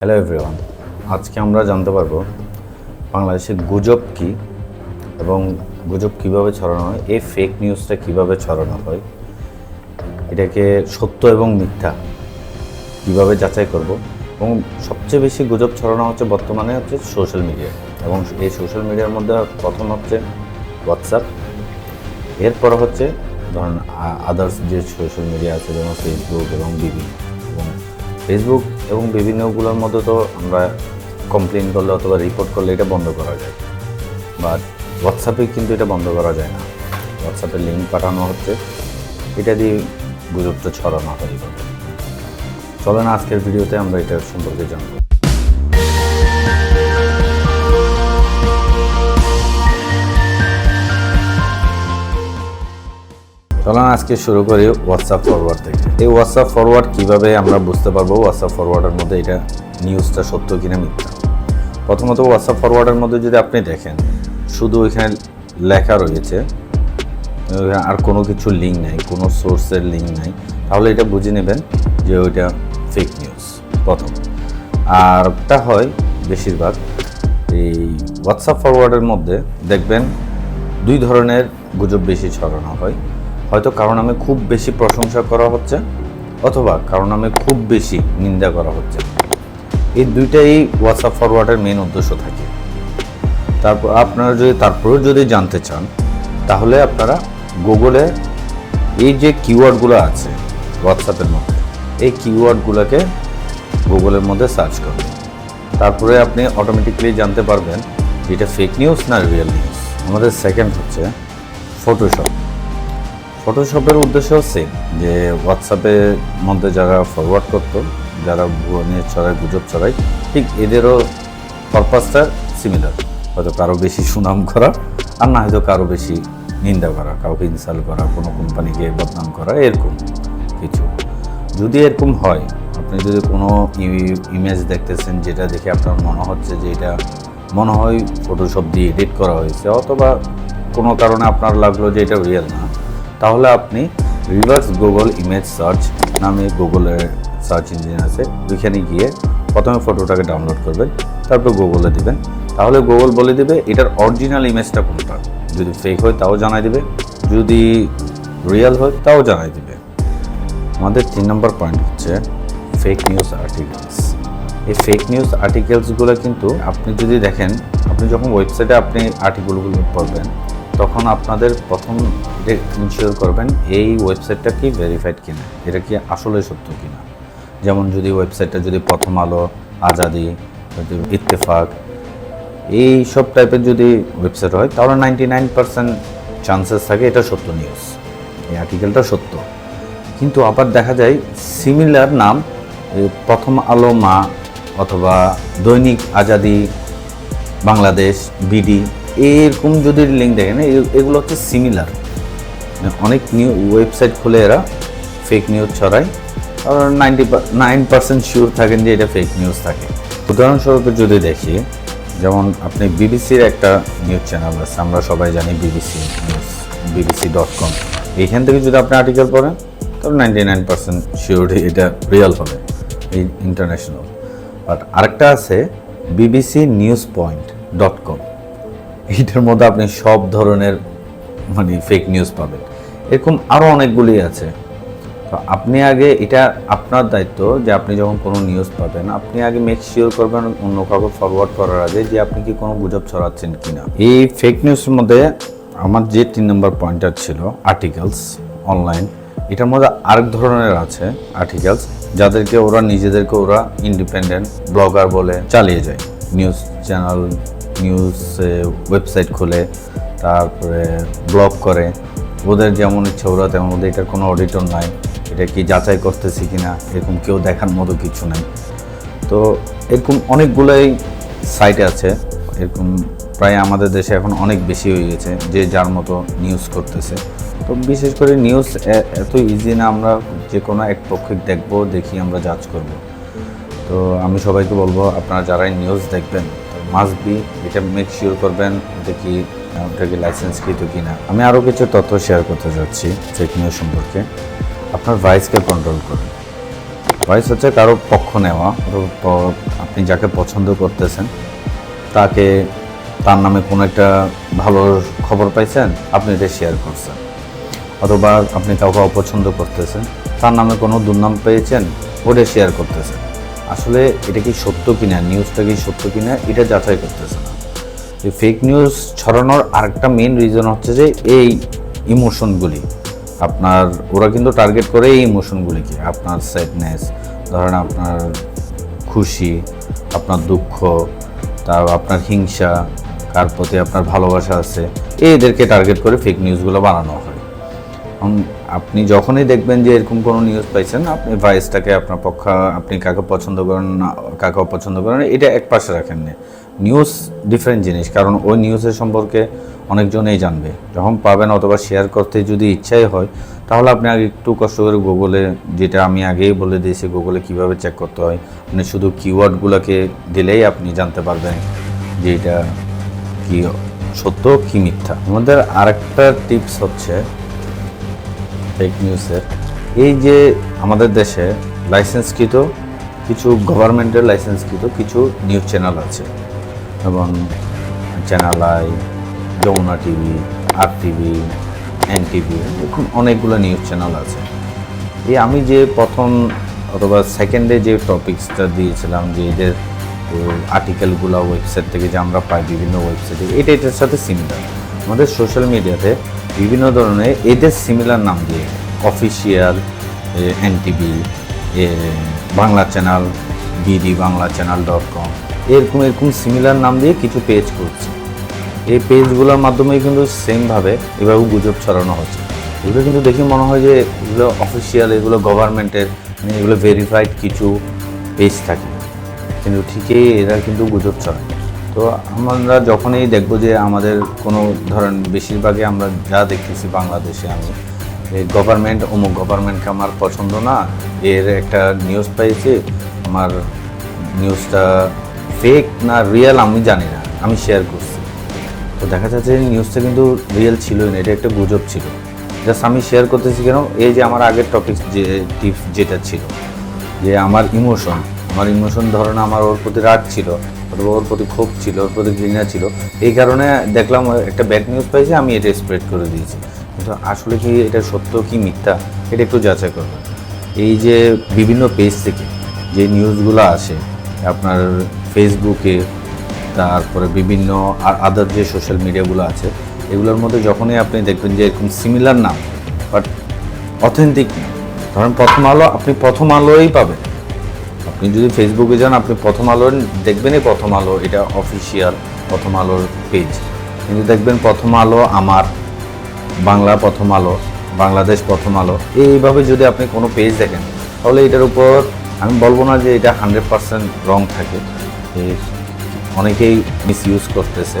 Hello everyone আজকে আমরা জানতে পারব বাংলাদেশে গুজব কি এবং গুজব কীভাবে ছড়ানো হয়, এই ফেক নিউজটা কীভাবে ছড়ানো হয়, এটাকে সত্য এবং মিথ্যা কীভাবে যাচাই করব এবং সবচেয়ে বেশি গুজব ছড়ানো হচ্ছে বর্তমানে হচ্ছে সোশ্যাল মিডিয়া এবং এই সোশ্যাল মিডিয়ার মধ্যে প্রথম হচ্ছে হোয়াটসঅ্যাপ এরপর হচ্ছে ধরুন আদার্স যে সোশ্যাল মিডিয়া আছে যেমন ফেসবুক এবং বিবি এবং ফেসবুক এবং বিভিন্নগুলোর মধ্যে তো আমরা কমপ্লেন করলে অথবা রিপোর্ট করলে এটা বন্ধ করা যায়। বাট হোয়াটসঅ্যাপে কিন্তু এটা বন্ধ করা যায় না। হোয়াটসঅ্যাপে লিঙ্ক পাঠানো হচ্ছে। এটা দিয়ে গুরুত্ব ছড়ানো হয় চলেন আজকের ভিডিওতে আমরা এটা সম্পর্কে জানব। চলুন আজকে শুরু করি হোয়াটসঅ্যাপ ফরওয়ার্ড থেকে। এই হোয়াটসঅ্যাপ ফরওয়ার্ড কীভাবে আমরা বুঝতে পারব হোয়াটসঅ্যাপ ফরওয়ার্ডের মধ্যে এটা নিউজটা সত্য কিনা মিথ্যা? প্রথমত হোয়াটসঅ্যাপ ফরওয়ার্ডের মধ্যে যদি আপনি দেখেন, শুধু ওইখানে লেখা রয়েছে আর কোনো কিছু লিঙ্ক নাই, কোনো সোর্সের লিঙ্ক নাই, তাহলে এটা বুঝে নেবেন যে ওইটা ফেক নিউজ প্রথম। আর একটা হয় বেশিরভাগ, এই হোয়াটসঅ্যাপ ফরওয়ার্ডের মধ্যে দেখবেন দুই ধরনের গুজব বেশি ছড়ানো হয়। হয়তো কারণ নামে খুব বেশি প্রশংসা করা হচ্ছে, অথবা কারণ নামে খুব বেশি নিন্দা করা হচ্ছে। এই দুইটাই হোয়াটসঅ্যাপ ফরওয়ার্ডের মেন উদ্দেশ্য থাকে। তারপর আপনারা যদি, তারপরেও যদি জানতে চান, তাহলে আপনারা গুগলে এই যে কিওয়ার্ডগুলো আছে হোয়াটসঅ্যাপের মধ্যে, এই কিওয়ার্ডগুলোকে গুগলের মধ্যে সার্চ করবেন তারপরে আপনি অটোমেটিক্যালি জানতে পারবেন, এটা ফেক নিউজ না রিয়েল নিউজ আমাদের সেকেন্ড হচ্ছে ফটোশপ ফটোশপের উদ্দেশ্য হচ্ছে যে হোয়াটসঅ্যাপের মধ্যে যারা ফরওয়ার্ড করতো, যারা ভুয়ো নিয়ে ছড়ায়, গুজব ছড়ায়, ঠিক এদেরও পারপাসটা সিমিলার হয়তো কারও বেশি সুনাম করা, আর না হয়তো কারও বেশি নিন্দা করা, কাউকে ইনসাল করা, কোনো কোম্পানিকে বদনাম করা, এরকম কিছু। যদি এরকম হয়, আপনি যদি কোনো ইমেজ দেখতেছেন যেটা দেখে আপনার মনে হচ্ছে যে এটা মনে হয় ফটোশপ দিয়ে এডিট করা হয়েছে, অথবা কোনো কারণে আপনার লাগল যে এটা রিয়েল না তাহলে আপনি রিভার্স গুগল ইমেজ সার্চ নামে গুগলের সার্চ ইঞ্জিন আছে, ওইখানে গিয়ে প্রথমে ফটোটাকে ডাউনলোড করবেন, তারপর গুগলে দিবেন। তাহলে গুগল বলে দিবে, এটার অরিজিনাল ইমেজটা কোনটা? যদি ফেক হয় তাও জানাই দিবে, যদি রিয়েল হয় তাও জানাই দিবে। আমাদের তিন নম্বর পয়েন্ট হচ্ছে ফেক নিউজ আর্টিকেলস এই ফেক নিউজ আর্টিকেলসগুলো কিন্তু আপনি যদি দেখেন, আপনি যখন ওয়েবসাইটে আপনি আর্টিকেলগুলো পড়বেন তখন আপনাদের প্রথম ইনশিওর করবেন এই ওয়েবসাইটটা কি ভেরিফাইড কিনা, এটা কি আসলে সত্য কিনা? যেমন যদি ওয়েবসাইটটা যদি প্রথম আলো, আজাদি ইত্তেফাক, এই সব টাইপের যদি ওয়েবসাইট হয়, তাহলে নাইনটি নাইন পার্সেন্ট চান্সেস থাকে এটা সত্য নিউজ এই আর্টিকেলটা সত্য। কিন্তু আবার দেখা যায় সিমিলার নাম প্রথম আলো মা অথবা দৈনিক আজাদি, বাংলাদেশ, বিডি এরকম যদি লিঙ্ক দেখেন এগুলো হচ্ছে সিমিলার অনেক নিউ ওয়েবসাইট খুলে এরা ফেক নিউজ ছড়ায়। আর নাইনটি নাইন পার্সেন্ট শিওর থাকেন যে এটা ফেক নিউজ থাকে। উদাহরণস্বরূপ যদি দেখি, যেমন আপনি বিবিসির একটা নিউজ চ্যানেল আছে, আমরা সবাই জানি BBC news BBC dot com এইখান থেকে যদি আপনি আর্টিকেল পড়েন, তাহলে নাইনটি নাইন পার্সেন্ট শিওরিটি এটা রিয়াল হবে, এই ইন্টারন্যাশনাল বাট আরেকটা আছে BBC news point dot com এইটার মধ্যে আপনি সব ধরনের মানে ফেক নিউজ পাবেন। এরকম আরও অনেকগুলি আছে। তো আপনি আগে এটা আপনার দায়িত্ব যে আপনি যখন কোনো নিউজ পাবেন, আপনি আগে মেক শিওর করবেন অন্য কাউকে ফরওয়ার্ড করার আগে যে আপনি কি কোনো গুজব ছড়াচ্ছেন কি না এই ফেক নিউজের মধ্যে আমার যে তিন নম্বর পয়েন্টার ছিল আর্টিকেলস অনলাইন এটার মধ্যে আরেক ধরনের আছে আর্টিকেলস যাদেরকে ওরা নিজেদেরকে ওরা ইন্ডিপেন্ডেন্ট ব্লগার বলে চালিয়ে যায়। নিউজ চ্যানেল নিউজ ওয়েবসাইট খোলে, তারপরে ব্লগ করে, ওদের যেমন ইচ্ছা ওরা তেমন, ওদের এটার কোনো অডিটর নাই, এটা কি যাচাই করতেছি কি না এরকম কেউ দেখার মতো কিছু নাই। তো এরকম অনেকগুলোই সাইট আছে, এরকম প্রায় আমাদের দেশে এখন অনেক বেশি হয়ে গেছে, যে যার মতো নিউজ করতেছে। তো বিশেষ করে নিউজ এত ইজি না, আমরা যে কোনো এক পক্ষে দেখব, দেখি আমরা জাজ করব। তো আমি সবাইকে বলব, আপনারা যারাই নিউজ দেখবেন মাস্ট বি এটা মেক শিওর করবেন এটা কি ওটা কি লাইসেন্সকৃত কিনা। আমি আরও কিছু তথ্য শেয়ার করতে ফেক নিউজ সম্পর্কে। আপনার ভয়েসকে কন্ট্রোল করুন। ভয়েস হচ্ছে কারও পক্ষ নেওয়া আপনি যাকে পছন্দ করতেছেন, তাকে তার নামে কোনো একটা ভালো খবর পাইছেন, আপনি এটা শেয়ার করছেন। অথবা আপনি কাউকে অপছন্দ করতেছেন, তার নামে কোনো দুর্নাম পেয়েছেন, ওটা শেয়ার করতেছেন। আসলে এটা কি সত্য কিনা? নিউজটা কি সত্য কিনা? এটা যাচাই করতেছে না। এই ফেক নিউজ ছড়ানোর আরেকটা মেন রিজন হচ্ছে যে এই ইমোশনগুলি আপনার, ওরা কিন্তু টার্গেট করে এই ইমোশনগুলিকে আপনার স্যাডনেস ধরেন আপনার খুশি, আপনার দুঃখ তার আপনার হিংসা, কার প্রতি আপনার ভালোবাসা আছে, এদেরকে টার্গেট করে ফেক নিউজগুলো বানানো হয়। আপনি যখনই দেখবেন যে এরকম কোনো নিউজ পাইছেন, আপনি ভয়েসটাকে আপনার পক্ষ, আপনি কাকে পছন্দ করেন, না, কাকে অপছন্দ করেন, এটা এক পাশে রাখেন না নিউজ ডিফারেন্ট জিনিস, কারণ ওই নিউজের সম্পর্কে অনেকজনেই জানবে। যখন পাবেন অথবা শেয়ার করতে যদি ইচ্ছাই হয়, তাহলে আপনি আগে একটু কষ্ট করে গুগলে যেটা আমি আগেই বলে দিয়েছি গুগলে কীভাবে চেক করতে হয় আপনি শুধু কিওয়ার্ডগুলোকে দিলেই আপনি জানতে পারবেন যে এটা কী সত্য, কি মিথ্যা। আমাদের আরেকটা টিপস হচ্ছে ফেক নিউজের এই যে আমাদের দেশে লাইসেন্সকৃত কিছু গভর্নমেন্টের লাইসেন্সকৃত কিছু নিউজ চ্যানেল আছে। যেমন channel I Jamuna TV R TV N TV এরকম অনেকগুলো নিউজ চ্যানেল আছে। এই আমি যে প্রথম অথবা সেকেন্ডে যে টপিক্সটা দিয়েছিলাম যে এদের আর্টিকেলগুলো ওয়েবসাইট থেকে যে আমরা পাই, বিভিন্ন ওয়েবসাইটে এটা এটার সাথে সিমিলার আমাদের সোশ্যাল মিডিয়াতে বিভিন্ন ধরনের এদের সিমিলার নাম দিয়ে official NTV Bangla channel BD Bangla channel dot com এরকম এরকম সিমিলার নাম দিয়ে কিছু পেজ করছে। এই পেজগুলোর মাধ্যমে কিন্তু সেমভাবে এভাবে গুজব ছড়ানো হচ্ছে। এগুলো কিন্তু দেখে মনে হয় যে এগুলো অফিসিয়াল এগুলো গভর্নমেন্টের মানে এগুলো ভেরিফাইড কিছু পেজ থাকে। কিন্তু ঠিকই এরা কিন্তু গুজব ছড়ায়। তো আমরা যখনই দেখব যে আমাদের কোনো ধরেন বেশিরভাগই আমরা যা দেখতেছি বাংলাদেশে, আমি গভর্নমেন্ট অমুক গভর্নমেন্টকে আমার পছন্দ না। এর একটা নিউজ পাইছি, আমার নিউজটা ফেক না রিয়েল আমি জানি না, আমি শেয়ার করছি। তো দেখা যাচ্ছে নিউজটা কিন্তু রিয়েল ছিলই না, এটা একটা গুজব ছিল। জাস্ট আমি শেয়ার করতেছি কেন? এই যে আমার আগের টপিক যে টিপস যেটা ছিল, যে আমার ইমোশন আমার ইমোশন ধরেন আমার ওর প্রতি রাগ ছিল, অথবা ওর প্রতি ক্ষোভ ছিল, ওর প্রতি ঘৃণা ছিল। এই কারণে দেখলাম একটা ব্যাড নিউজ পাইছে, আমি এটা স্প্রেড করে দিয়েছি। কিন্তু আসলে কি এটা সত্য কি মিথ্যা, এটা একটু যাচাই করবেন এই যে বিভিন্ন পেজ থেকে যে নিউজগুলো আসে, আপনার ফেসবুকে তারপরে বিভিন্ন আর আদার যে সোশ্যাল মিডিয়াগুলো আছে, এগুলোর মধ্যে যখনই আপনি দেখবেন যে এরকম সিমিলার নাম বাট অথেন্টিক ধরেন প্রথম আলো, আপনি প্রথম আলোই পাবেন। আপনি যদি ফেসবুকে যান, আপনি প্রথম আলো দেখবেনই প্রথম আলো, এটা অফিসিয়াল প্রথম আলোর পেজ কিন্তু দেখবেন প্রথম আলো আমার, বাংলা প্রথম আলো, বাংলাদেশ প্রথম আলো। এইভাবে যদি আপনি কোনো পেজ দেখেন, তাহলে এটার উপর আমি বলব না যে এটা হান্ড্রেড পার্সেন্ট রং থাকে। অনেকেই মিস ইউজ করতেছে।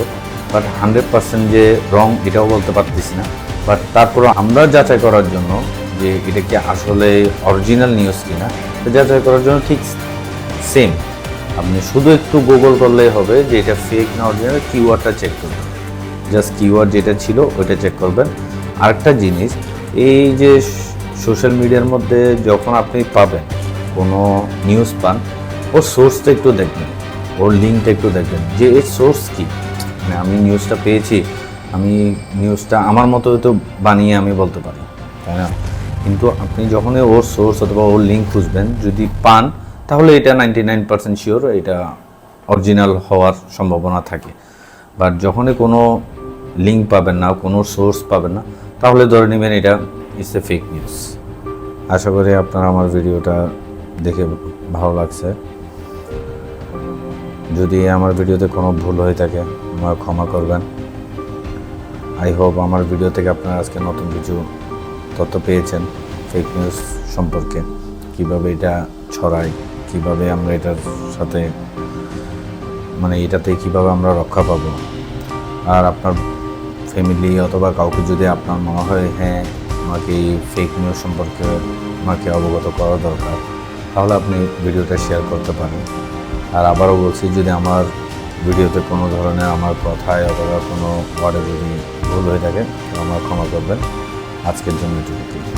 বাট হান্ড্রেড পার্সেন্ট যে রং এটাও বলতে পারতেছি না। বাট তারপর আমরা যাচাই করার জন্য যে এটা কি আসলে অরিজিনাল নিউজ কিনা যাচাই করার জন্য ঠিক সেম আপনি শুধু একটু গুগল করলেই হবে যে এটা ফেক না অরিজিনাল কিওয়ার্ডটা চেক করবেন। জাস্ট কিওয়ার্ড যেটা ছিল, ওইটা চেক করবেন। আরেকটা জিনিস, এই যে সোশ্যাল মিডিয়ার মধ্যে যখন আপনি পাবেন কোনো নিউজ পান, ওর সোর্সটা একটু দেখবেন, ওর লিঙ্কটা একটু দেখবেন যে এর সোর্স কী? মানে আমি নিউজটা পেয়েছি, আমি নিউজটা আমার মতো তো বানিয়ে আমি বলতে পারি, তাই না? কিন্তু আপনি যখনই ওর সোর্স অথবা ওর লিঙ্ক খুঁজবেন, যদি পান তাহলে এটা নাইনটি নাইন পার্সেন্ট শিওর এটা অরিজিনাল হওয়ার সম্ভাবনা থাকে। বাট যখনই কোনো লিঙ্ক পাবেন না, কোনো সোর্স পাবেন না, তাহলে ধরে নেবেন এটা ইটস এ ফেক নিউজ আশা করি আপনারা আমার ভিডিওটা দেখে ভালো লাগছে। যদি আমার ভিডিওতে কোনো ভুল হয়ে থাকে, আমার ক্ষমা করবেন। আই হোপ আমার ভিডিও থেকে আপনারা আজকে নতুন কিছু তথ্য পেয়েছেন ফেক নিউজ সম্পর্কে। কীভাবে এটা ছড়ায় কীভাবে আমরা এটার সাথে মানে এটাতে কীভাবে আমরা রক্ষা পাবো। আর আপনার ফ্যামিলি অথবা কাউকে যদি আপনার মনে হয় হ্যাঁ আমাকে এই ফেক নিউজ সম্পর্কে আমাকে অবগত করা দরকার, তাহলে আপনি ভিডিওটা শেয়ার করতে পারেন। আর আবারও বলছি, যদি আমার ভিডিওতে কোনো ধরনের আমার কথায় অথবা কোনো ওয়ার্ডে যদি ভুল হয়ে থাকে আমার ক্ষমা করবেন। আজকের জন্য এটুকু